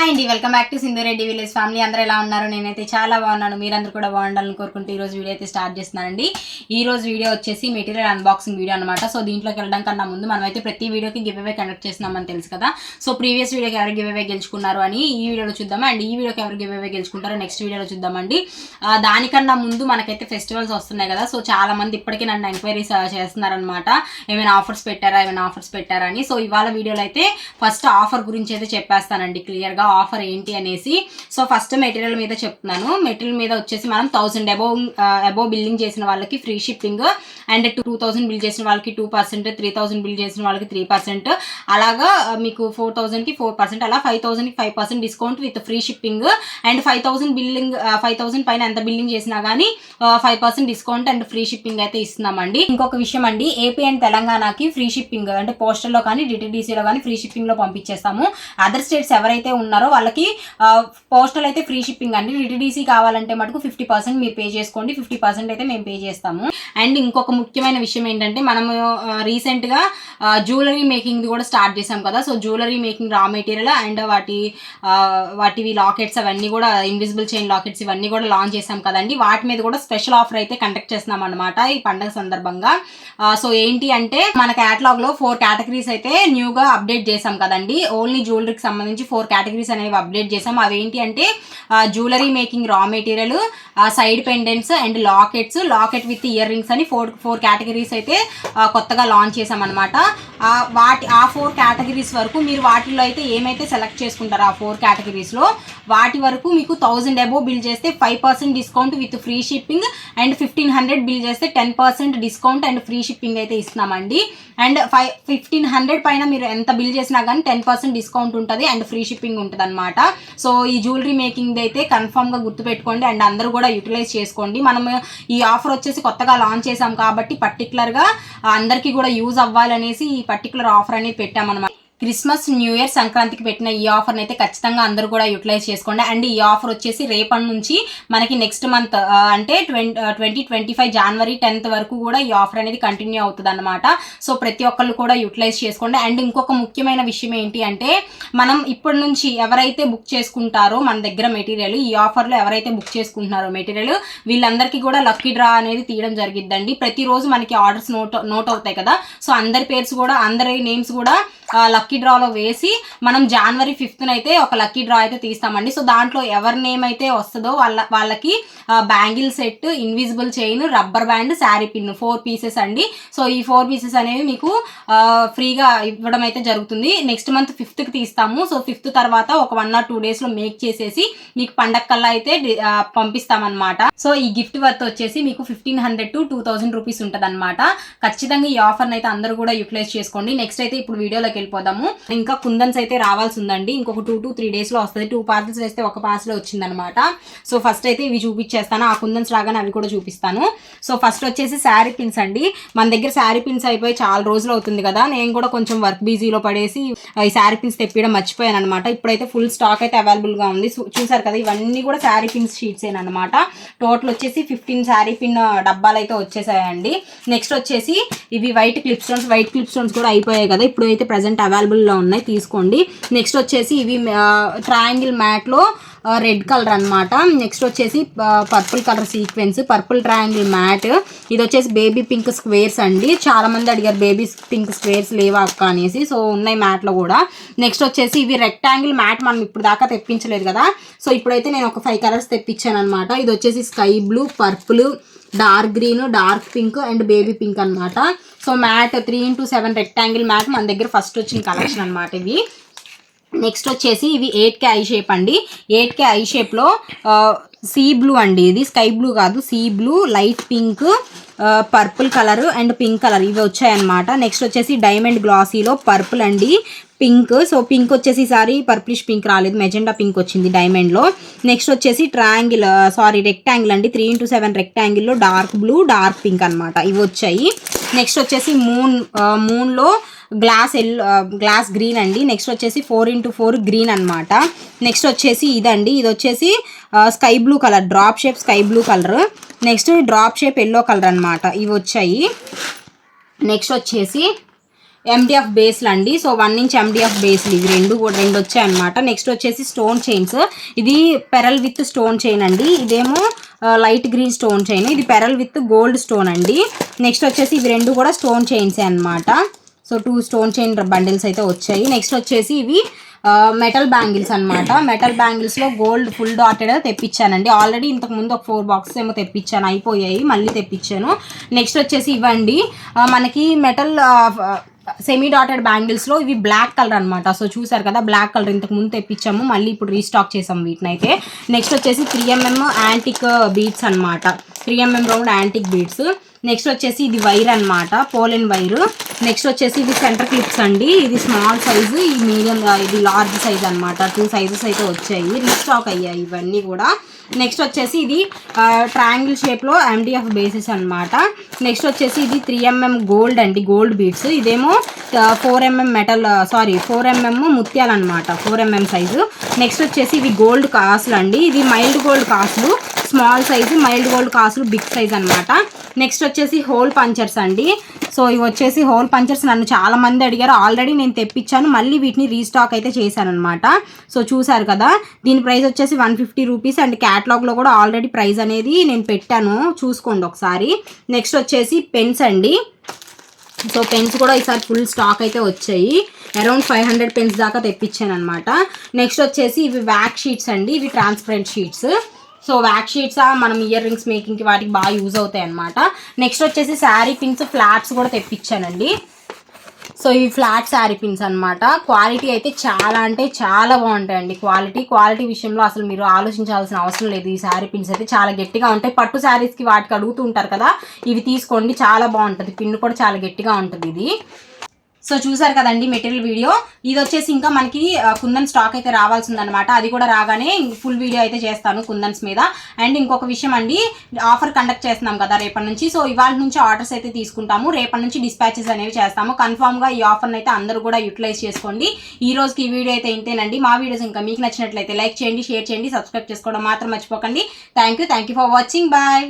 Hi అండి welcome back to Sindhu Reddy village family. అందరూ ఎలా ఉన్నారు? నేనైతే చాలా బాగున్నాను. మీరందరూ కూడా బాగుండాలని కోరుకుంటూ ఈ రోజు వీడియో అయితే స్టార్ట్ చేస్తున్నానండి. ఈ రోజు వీడియో వచ్చేసి మెటీరియల్ అన్బాక్సింగ్ వీడియో అనమాట సో దీంట్లోకి వెళ్ళడం కన్నా ముందు మనమైతే ప్రతి వీడియోకి గివ్ అవే కండక్ట్ చేస్తున్నామని తెలుసు కదా. సో ప్రీవియస్ వీడియోకి ఎవరు గివ్ అవే గెలుచుకున్నారు అని ఈ వీడియోలో చూద్దాం అండ్ ఈ వీడియోకి ఎవరు గివ్ అవే గెలుచుకుంటారో నెక్స్ట్ వీడియోలో చూద్దామండి. దానికన్నా ముందు మనకైతే ఫెస్టివల్స్ వస్తున్నాయి కదా. సో చాలా మంది ఇప్పటికీ నన్ను ఎంక్వైరీస్ చేస్తున్నారనమాట ఏమైనా ఆఫర్స్ పెట్టారా? ఏమైనా ఆఫర్స్ పెట్టారా అని. సో ఇవాళ వీడియోలో అయితే ఫస్ట్ ఆఫర్ గురించి అయితే చెప్పేస్తానండి. క్లియర్గా ఆఫర్ ఏంటి అనేసి. సో ఫస్ట్ మెటీరియల్ మీద చెప్తున్నాను. మెటీరియల్ మీద వచ్చేసి మనం థౌసండ్ అబోవ్ అబోవ్ బిల్లింగ్ చేసిన వాళ్ళకి free shipping and two thousand bill చేసిన వాళ్ళకి two percent three thousand bill చేసిన వాళ్ళకి త్రీ పర్సెంట్ అలాగా మీకు ఫోర్ థౌసండ్కి ఫోర్ పర్సెంట్ అలా five థౌసండ్కి five percent discount with free shipping and five thousand billing five thousand పైన ఎంత బిల్లింగ్ చేసినా కానీ five percent discount and free shipping అయితే ఇస్తున్నామండి. ఇంకొక విషయం అండి ఏపీ అండ్ తెలంగాణకి ఫ్రీ షిప్పింగ్ అంటే పోస్టల్లో కానీ డిటిడిసిలో కానీ ఫ్రీ షిప్పింగ్లో పంపించేస్తాము. అదర్ స్టేట్స్ ఎవరైతే ఉన్నారో వాళ్ళకి పోస్టల్ అయితే ఫ్రీ షిప్పింగ్ అండి. డిటిడిసి కావాలంటే మటుకు ఫిఫ్టీ పర్సెంట్ మీరు పే చేసుకోండి. ఫిఫ్టీ పర్సెంట్ అయితే మేము పే చేస్తాము. అండ్ ఇంకొక ముఖ్యమైన విషయం ఏంటంటే మనము రీసెంట్గా జ్యువెలరీ మేకింగ్ కూడా స్టార్ట్ చేసాం కదా. So jewellery making raw material and వాటి వాటివి లాకెట్స్ అవన్నీ కూడా ఇన్విజిబుల్ చైన్ లాకెట్స్ ఇవన్నీ కూడా లాంచ్ చేసాం కదండి. వాటి మీద కూడా స్పెషల్ ఆఫర్ అయితే కండక్ట్ చేస్తున్నాం అనమాట ఈ పండగ సందర్భంగా. సో ఏంటి అంటే మన క్యాటలాగ్లో ఫోర్ కేటగిరీస్ అయితే న్యూగా అప్డేట్ చేసాం కదండి. ఓన్లీ జ్యువెలరీకి సంబంధించి ఫోర్ కేటగిరీస్ అనేవి అప్డేట్ చేసాం. అవి అంటే jewellery making raw material side pendants and lockets locket with earrings అని ఫోర్ ఫోర్ కేటగిరీస్ అయితే కొత్తగా లాంచ్ చేసామన్నమాట. వాటి ఆ ఫోర్ కేటగిరీస్ వరకు మీరు వాటిలో అయితే ఏమైతే సెలెక్ట్ చేసుకుంటారో ఆ ఫోర్ కేటగిరీస్లో వాటి వరకు మీకు థౌజండ్ అబోవ్ బిల్ చేస్తే five percent discount with free shipping and fifteen hundred bill చేస్తే ten percent discount and free shipping అయితే ఇస్తున్నామండి. అండ్ ఫైవ్ ఫిఫ్టీన్ హండ్రెడ్ పైన మీరు ఎంత బిల్ చేసినా కానీ టెన్ పర్సెంట్ డిస్కౌంట్ ఉంటుంది అండ్ ఫ్రీ షిప్పింగ్ ఉంటుంది అనమాట సో ఈ జ్యువెలరీ మేకింగ్ అయితే కన్ఫామ్గా గుర్తుపెట్టుకోండి అండ్ అందరూ కూడా యూటిలైజ్ చేసుకోండి. మనం ఈ ఆఫర్ వచ్చేసి కొత్తగా లాంచ్ చేసాం కాబట్టి పర్టికులర్గా అందరికీ కూడా యూజ్ అవ్వాలనేసి ఈ పర్టికులర్ ఆఫర్ అనేది పెట్టామన్నమాట. క్రిస్మస్ న్యూ ఇయర్ సంక్రాంతికి పెట్టిన ఈ ఆఫర్ని అయితే ఖచ్చితంగా అందరూ కూడా యూటిలైజ్ చేసుకోండి. అండ్ ఈ ఆఫర్ వచ్చేసి రేపటి నుంచి మనకి నెక్స్ట్ మంత్ అంటే ట్వంటీ ట్వంటీ ట్వంటీ ఫైవ్ జనవరి టెన్త్ వరకు కూడా ఈ ఆఫర్ అనేది కంటిన్యూ అవుతుంది అనమాట సో ప్రతి ఒక్కళ్ళు కూడా యూటిలైజ్ చేసుకోండి. అండ్ ఇంకొక ముఖ్యమైన విషయం ఏంటి అంటే మనం ఇప్పటి నుంచి ఎవరైతే బుక్ చేసుకుంటారో మన దగ్గర మెటీరియల్ ఈ ఆఫర్లో ఎవరైతే బుక్ చేసుకుంటున్నారో మెటీరియల్ వీళ్ళందరికీ కూడా లక్కీ డ్రా అనేది తీయడం జరిగిద్దండి. ప్రతిరోజు మనకి ఆర్డర్స్ నోట్ నోట్ అవుతాయి కదా. సో అందరి పేర్స్ కూడా అందరి నేమ్స్ కూడా లక్కీ డ్రాలో వేసి మనం జనవరి ఫిఫ్త్న అయితే ఒక లక్కీ డ్రా అయితే తీస్తామండి. సో దాంట్లో ఎవరి నేమ్ అయితే వస్తుందో వాళ్ళ వాళ్ళకి bangle set invisible chain rubber band sari pin four pieces అండి. సో ఈ ఫోర్ పీసెస్ అనేవి మీకు ఫ్రీగా ఇవ్వడం అయితే జరుగుతుంది. నెక్స్ట్ మంత్ ఫిఫ్త్కి తీస్తాము. సో ఫిఫ్త్ తర్వాత ఒక వన్ ఆర్ టూ డేస్లో మేక్ చేసేసి మీకు పండగ కల్లా అయితే పంపిస్తామన్నమాట. సో ఈ గిఫ్ట్ వర్త్ వచ్చేసి మీకు fifteen hundred to two thousand rupees ఉంటుంది అనమాట ఖచ్చితంగా ఈ ఆఫర్ని అయితే అందరూ కూడా యూటిలైజ్ చేసుకోండి. నెక్స్ట్ అయితే ఇప్పుడు వీడియోలోకి వెళ్ళిపోదాము. ఇంకా కుందన్స్ అయితే రావాల్సి ఉందండి ఇంకొక టూ టు త్రీ డేస్లో వస్తుంది. టూ పార్సల్స్ వేస్తే ఒక పార్సల్ వచ్చిందనమాట సో ఫస్ట్ అయితే ఇవి చూపించేస్తాను. ఆ కుందన్స్ రాగానే అవి కూడా చూపిస్తాను. సో ఫస్ట్ వచ్చేసి శారీ పిన్స్ అండి. మన దగ్గర శారీ పిన్స్ అయిపోయి చాలా రోజులు అవుతుంది కదా. నేను కూడా కొంచెం వర్క్ బిజీలో పడేసి ఈ శారీ పిన్స్ తెప్పియడం మర్చిపోయాను అనమాట ఇప్పుడైతే ఫుల్ స్టాక్ అయితే అవైలబుల్గా ఉంది. చూ- చూసారు కదా ఇవన్నీ కూడా శారీ పిన్స్ షీట్స్ అనమాట టోటల్ వచ్చేసి ఫిఫ్టీన్ శారీ పిన్ డబ్బాలు అయితే వచ్చేసాయండి. నెక్స్ట్ వచ్చేసి ఇవి white clip stones white clip stones కూడా అయిపోయాయి కదా ఇప్పుడు అయితే ప్రజెంట్ అవైలబుల్లో ఉన్నాయి. తీసుకోండి. నెక్స్ట్ వచ్చేసి ఇవి ట్రయాంగిల్ మ్యాట్లో రెడ్ కలర్ అన్నమాట. నెక్స్ట్ వచ్చేసి purple colour sequence purple triangle matte. ఇది వచ్చేసి బేబీ పింక్ స్క్వేర్స్ అండి. చాలా మంది అడిగారు బేబీ పింక్ స్క్వేర్స్ లేవా అక్క అనేసి. సో ఉన్నాయి మ్యాట్లో కూడా. నెక్స్ట్ వచ్చేసి ఇవి రెక్టాంగిల్ మ్యాట్ మనం ఇప్పుడు దాకా తెప్పించలేదు కదా. సో ఇప్పుడైతే నేను ఒక ఫైవ్ కలర్స్ తెప్పించాను అనమాట ఇది వచ్చేసి sky blue purple dark green dark pink and baby pink అన్నమాట. So matte three into seven rectangle matte మన దగ్గర ఫస్ట్ వచ్చిన కలెక్షన్ అనమాట ఇవి. నెక్స్ట్ వచ్చేసి ఇవి ఎయిట్ కే ఐ షేప్ అండి. ఎయిట్ కే ఐ షేప్లో సీ బ్లూ అండి ఇది. స్కై బ్లూ కాదు sea blue light pink purple colour and pink colour ఇవి వచ్చాయన్నమాట. నెక్స్ట్ వచ్చేసి డైమండ్ గ్లాసీలో పర్పుల్ అండి పింక్ సో పింక్ వచ్చేసి ఈసారి పర్పులిష్ పింక్ రాలేదు. మెజెండా పింక్ వచ్చింది డైమండ్లో నెక్స్ట్ వచ్చేసి ట్రయాంగిల్ సారీ రెక్టాంగిల్ అండి. త్రీ ఇంటూ సెవెన్ రెక్టాంగిల్లో డార్క్ బ్లూ డార్క్ పింక్ అనమాట ఇవి వచ్చాయి. నెక్స్ట్ వచ్చేసి మూన్ మూన్లో గ్లాస్ ఎల్ గ్లాస్ గ్రీన్ అండి. నెక్స్ట్ వచ్చేసి ఫోర్ ఇంటూ ఫోర్ గ్రీన్ అనమాట నెక్స్ట్ వచ్చేసి ఇదండి. ఇది వచ్చేసి sky blue colour drop shape sky blue colour. Next drop shape yellow colour అనమాట ఇవి వచ్చాయి. నెక్స్ట్ వచ్చేసి ఎండిఎఫ్ బేస్లు అండి. సో వన్ ఇంచ్ ఎండిఎఫ్ బేస్లు ఇవి రెండు కూడా రెండు వచ్చాయన్నమాట నెక్స్ట్ వచ్చేసి స్టోన్ చైన్స్ ఇది పెరల్ విత్ స్టోన్ చైన్ అండి. ఇదేమో లైట్ గ్రీన్ స్టోన్ చైన్ ఇది పెరల్ విత్ గోల్డ్ స్టోన్ అండి. నెక్స్ట్ వచ్చేసి ఇవి రెండు కూడా స్టోన్ చైన్సే అనమాట so two stone chain bundles అయితే వచ్చాయి. నెక్స్ట్ వచ్చేసి ఇవి మెటల్ బ్యాంగిల్స్ అనమాట మెటల్ బ్యాంగిల్స్లో గోల్డ్ ఫుల్ డాటెడ్ తెప్పించానండి. ఆల్రెడీ ఇంతకు ముందు ఒక ఫోర్ బాక్సెస్ ఏమో తెప్పించాను. అయిపోయాయి. మళ్ళీ తెప్పించాను. నెక్స్ట్ వచ్చేసి ఇవ్వండి మనకి మెటల్ సెమీ డాటెడ్ బ్యాంగిల్స్లో ఇవి బ్లాక్ కలర్ అనమాట సో చూసారు కదా బ్లాక్ కలర్ ఇంతకు ముందు తెప్పించాము మళ్ళీ ఇప్పుడు రీస్టాక్ చేసాము వీటిని అయితే నెక్స్ట్ వచ్చేసి three M M antique beads అనమాట three M M round antique beads next వచ్చేసి ఇది వైర్ అన్నమాట పోలెన్ వైర్ నెక్స్ట్ వచ్చేసి ఇది సెంటర్ క్లిప్స్ అండి. ఇది స్మాల్ సైజు ఈ మీడియం ఇది లార్జ్ సైజ్ అన్నమాట. టూ సైజెస్ అయితే వచ్చాయి. రీస్టాక్ అయ్యాయి ఇవన్నీ కూడా. నెక్స్ట్ వచ్చేసి ఇది ట్రయాంగిల్ షేప్లో ఎండిఎఫ్ బేసిస్ అన్నమాట. నెక్స్ట్ వచ్చేసి ఇది త్రీ ఎంఎం గోల్డ్ అండి. గోల్డ్ బీడ్స్ ఇదేమో four MM metal sorry four MM ముత్యాలు అనమాట ఫోర్ ఎంఎం సైజు నెక్స్ట్ వచ్చేసి ఇవి గోల్డ్ కాసులు అండి. ఇది మైల్డ్ గోల్డ్ కాసులు స్మాల్ సైజు మైల్డ్ గోల్డ్ కాసులు బిగ్ సైజ్ అనమాట నెక్స్ట్ వచ్చేసి హోల్ పంచర్స్ అండి. సో ఇవి వచ్చేసి హోల్ పంచర్స్ నన్ను చాలా మంది అడిగారు. ఆల్రెడీ నేను తెప్పించాను. మళ్ళీ వీటిని రీస్టాక్ అయితే చేశాను అనమాట సో చూసారు కదా దీని ప్రైస్ వచ్చేసి వన్ ఫిఫ్టీ రూపీస్ అండ్ క్యాటలాగ్లో కూడా ఆల్రెడీ ప్రైస్ అనేది నేను పెట్టాను. చూసుకోండి ఒకసారి. నెక్స్ట్ వచ్చేసి పెన్స్ అండి. సో పెన్స్ కూడా ఈసారి ఫుల్ స్టాక్ అయితే వచ్చాయి. అరౌండ్ ఫైవ్ హండ్రెడ్ పెన్స్ దాకా తెప్పించాను అనమాట నెక్స్ట్ వచ్చేసి ఇవి వ్యాక్ షీట్స్ అండి. ఇవి transparent sheets so wax sheets మనం ఇయర్ రింగ్స్ మేకింగ్కి వాటికి బాగా యూజ్ అవుతాయి అనమాట నెక్స్ట్ వచ్చేసి శారీ పిన్స్ ఫ్లాట్స్ కూడా తెప్పించానండి. సో ఇవి ఫ్లాట్ శారీ పిన్స్ అనమాట క్వాలిటీ అయితే చాలా అంటే చాలా బాగుంటాయండి. క్వాలిటీ క్వాలిటీ విషయంలో అసలు మీరు ఆలోచించాల్సిన అవసరం లేదు. ఈ శారీ పిన్స్ అయితే చాలా గట్టిగా ఉంటాయి. పట్టు శారీస్కి వాటికి అడుగుతూ ఉంటారు కదా ఇవి తీసుకోండి చాలా బాగుంటుంది. పిన్ కూడా చాలా గట్టిగా ఉంటుంది ఇది. సో చూసారు కదండి మెటీరియల్ వీడియో. ఇది వచ్చేసి ఇంకా మనకి కుందన్ స్టాక్ అయితే రావాల్సిందనమాట అది కూడా రాగానే ఫుల్ వీడియో అయితే చేస్తాను కుందన్స్ మీద. అండ్ ఇంకొక విషయం అండి ఆఫర్ కండక్ట్ చేస్తున్నాం కదా రేపటి నుంచి. సో ఇవాళ నుంచి ఆర్డర్స్ అయితే తీసుకుంటాము. రేపటి నుంచి డిస్పాచెస్ అనేవి చేస్తాము. కన్ఫామ్గా ఈ ఆఫర్ని అయితే అందరూ కూడా యూటిలైజ్ చేసుకోండి. ఈ రోజుకి ఈ వీడియో అయితే ఇంతేనండి. మా వీడియోస్ ఇంకా మీకు నచ్చినట్లయితే లైక్ చేయండి షేర్ చేయండి సబ్స్క్రైబ్ చేసుకోవడం మాత్రం మర్చిపోకండి. Thank you thank you for watching bye